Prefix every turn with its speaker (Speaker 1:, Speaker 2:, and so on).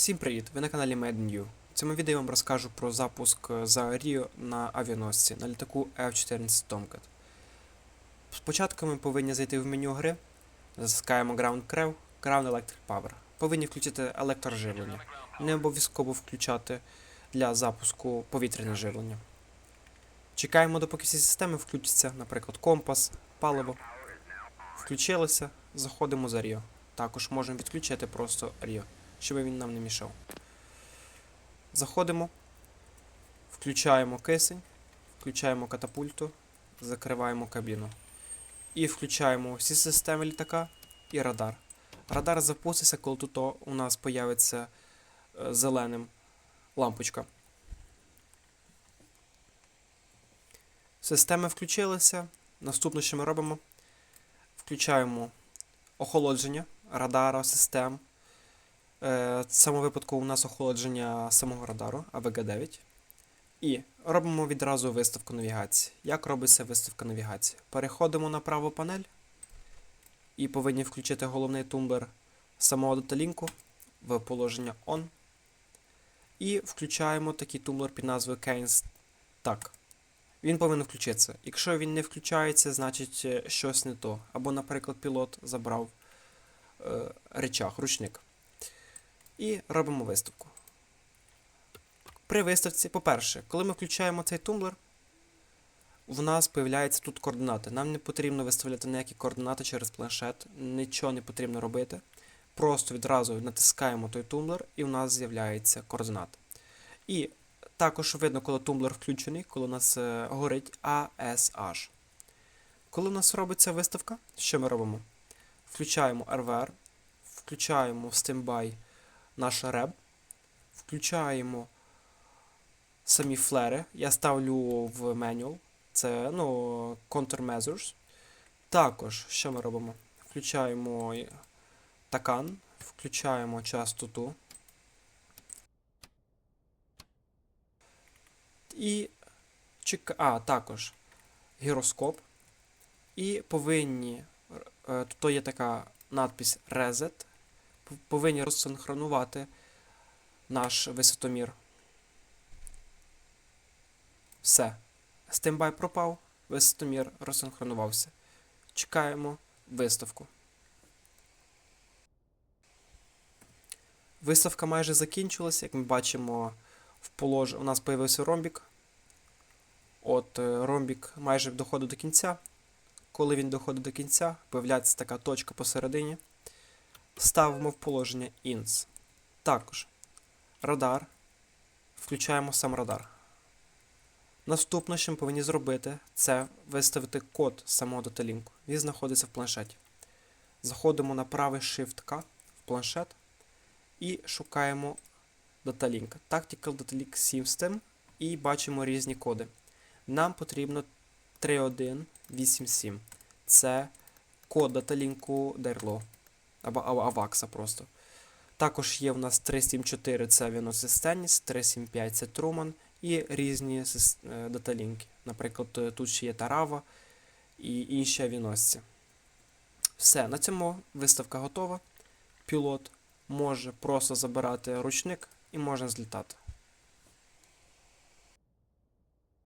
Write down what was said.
Speaker 1: Всім привіт! Ви на каналі MedNew. В цьому відео я вам розкажу про запуск за Ріо на авіаносці на літаку F-14 Tomcat. Спочатку ми повинні зайти в меню гри, затискаємо Ground Crew, Ground Electric Power. Повинні включити електроживлення. Не обов'язково включати для запуску повітряне живлення. Чекаємо, допоки всі системи включаться, наприклад, компас, паливо. Включилося, заходимо за Ріо. Також можемо відключити просто Ріо щоб він нам не мішав. Заходимо, включаємо кисень, включаємо катапульту, закриваємо кабіну. І включаємо всі системи літака і радар. Радар запуститься, коли тут у нас появиться е, зеленим лампочка. Системи включилися. Наступне, що ми робимо, включаємо охолодження радара, систем. Е, В цьому випадку у нас охолодження самого радару АВГ-9. І робимо відразу виставку навігації. Як робиться виставка навігації? Переходимо на праву панель і повинні включити головний тумблер самого деталінку в положення ON. І включаємо такий тумблер під назвою Keynes Так. Він повинен включитися. Якщо він не включається, значить е, щось не то. Або, наприклад, пілот забрав е, речах, ручник і робимо виставку. При виставці, по-перше, коли ми включаємо цей тумблер, в нас з'являються тут координати. Нам не потрібно виставляти ніякі координати через планшет, нічого не потрібно робити. Просто відразу натискаємо той тумблер і в нас з'являється координат. І також видно, коли тумблер включений, коли у нас е, горить ASH. Коли у нас робиться виставка, що ми робимо? Включаємо RVR, включаємо в стендбай наш реб, включаємо самі флери. Я ставлю в менюал. Це ну, countermeasures. Також, що ми робимо? Включаємо такан, включаємо частоту. І чека... А, також гіроскоп. І повинні. е, Тут є така надпись Reset повинні розсинхронувати наш висотомір. Все. Стембай пропав, висотомір розсинхронувався. Чекаємо виставку. Виставка майже закінчилась, як ми бачимо, в полож... у нас з'явився ромбік. От е, ромбік майже доходить до кінця. Коли він доходить до кінця, появляється така точка посередині ставимо в положення INS. Також радар. Включаємо сам радар. Наступне, що ми повинні зробити, це виставити код самого даталінку. Він знаходиться в планшеті. Заходимо на правий Shift-K в планшет і шукаємо даталінк. Tactical Datalink System і бачимо різні коди. Нам потрібно 3187. Це код даталінку DARLO або Авакса просто. Також є в нас 374 це Віносистеніс, 375 це Труман і різні е, даталінки. Наприклад, е, тут ще є Тарава і інші авіносці. Все, на цьому виставка готова. Пілот може просто забирати ручник і можна злітати.